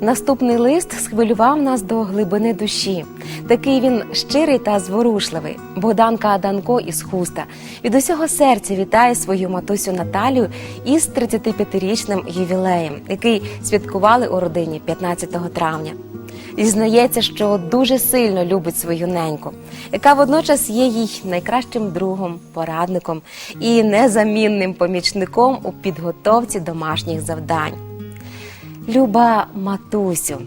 Наступний лист схвилював нас до глибини душі. Такий він щирий та зворушливий. Богданка Аданко із хуста від усього серця вітає свою матусю Наталію із 35-річним ювілеєм, який святкували у родині 15 травня. Зізнається, що дуже сильно любить свою неньку, яка водночас є їй найкращим другом, порадником і незамінним помічником у підготовці домашніх завдань. Люба матусю,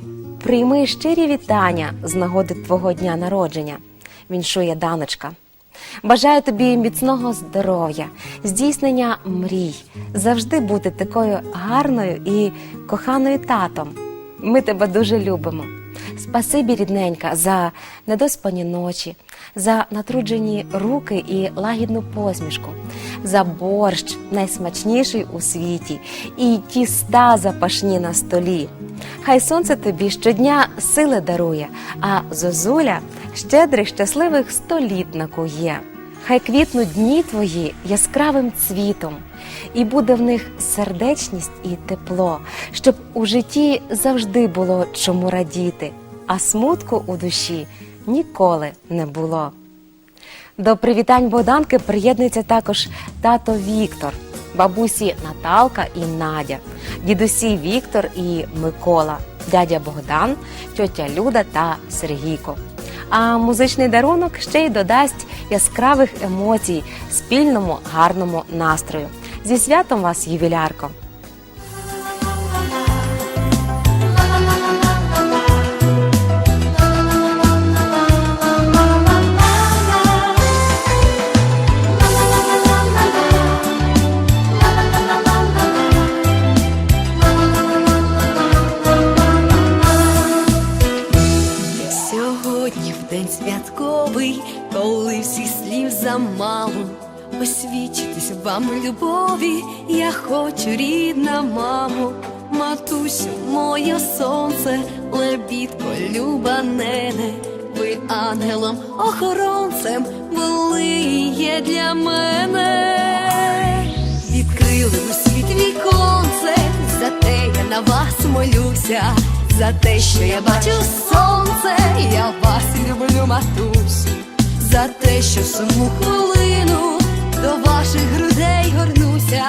прийми щирі вітання з нагоди твого дня народження. Віншує даночка. Бажаю тобі міцного здоров'я, здійснення мрій, завжди бути такою гарною і коханою татом. Ми тебе дуже любимо. Спасибі, рідненька, за недоспані ночі, за натруджені руки і лагідну посмішку, за борщ найсмачніший у світі, і тіста запашні на столі. Хай сонце тобі щодня сили дарує, а зозуля щедрих щасливих століт накує. Хай квітнуть дні твої яскравим цвітом, і буде в них сердечність і тепло, щоб у житті завжди було чому радіти, а смутку у душі ніколи не було. До привітань Богданки приєднується також тато Віктор, бабусі Наталка і Надя, дідусі Віктор і Микола, дядя Богдан, тьотя Люда та Сергійко. А музичний дарунок ще й додасть яскравих емоцій спільному гарному настрою. Зі святом вас, ювілярко! Святковий, коли всіх слів замало. Освічитись вам любові, я хочу, рідна мамо, матусю, моє сонце, лебідко, люба нене, ви ангелом, охоронцем були є для мене. Відкрили у світ віконце, за те я на вас молюся, за те, що я бачу сонце, я вас люблю, матусю, за те, що суму хвилину до ваших грудей горнуся,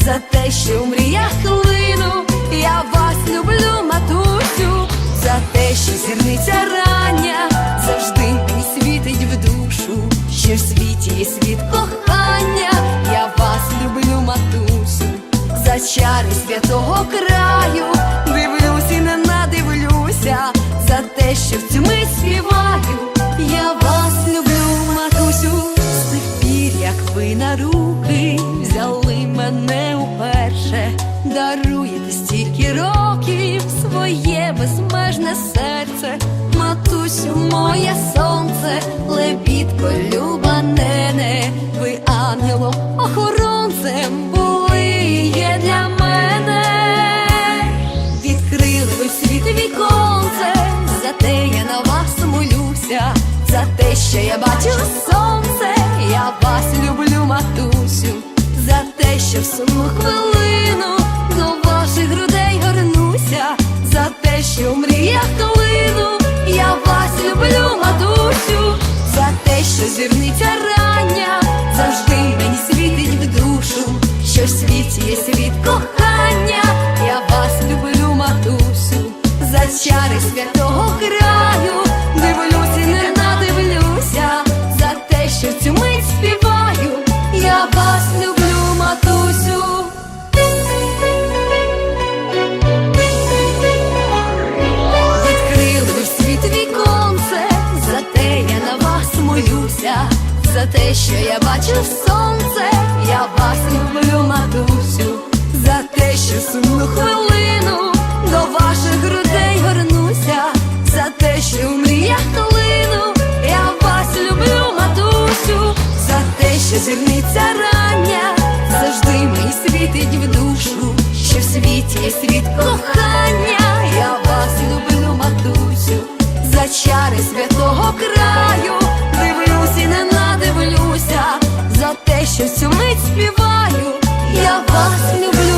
за те, що в мріях хвилину, я вас люблю, матусю, за те, що зірниця рання завжди мені світить в душу, що в світі є світ кохання, я вас люблю, матусю, за чари святого краю, своє серце, матусю, моє сонце, лебідко, люба нене, ви ангелом, охоронцем були є для мене. Відкрили ви світ віконце, за те я на вас молюся, за те, що я бачу сонце, я вас люблю, матусю, за те, що в сумну хвилину до ваших грудей горнуся, що в клину, я вас люблю, матусю, за те, що зірниця рання. Завжди мені світить в душу, що в світі є світ кохання, те, що я бачу сонце, я вас люблю, матусю, за те, що сумну хвилину до ваших грудей горнуся, за те, що в мріях клину, я вас люблю, матусю, за те, що зірниця рання завжди мені світить в душу, що в світі є світ кохання, я вас люблю, матусю, за чари святого краю, що в цю мить співаю, я вас люблю.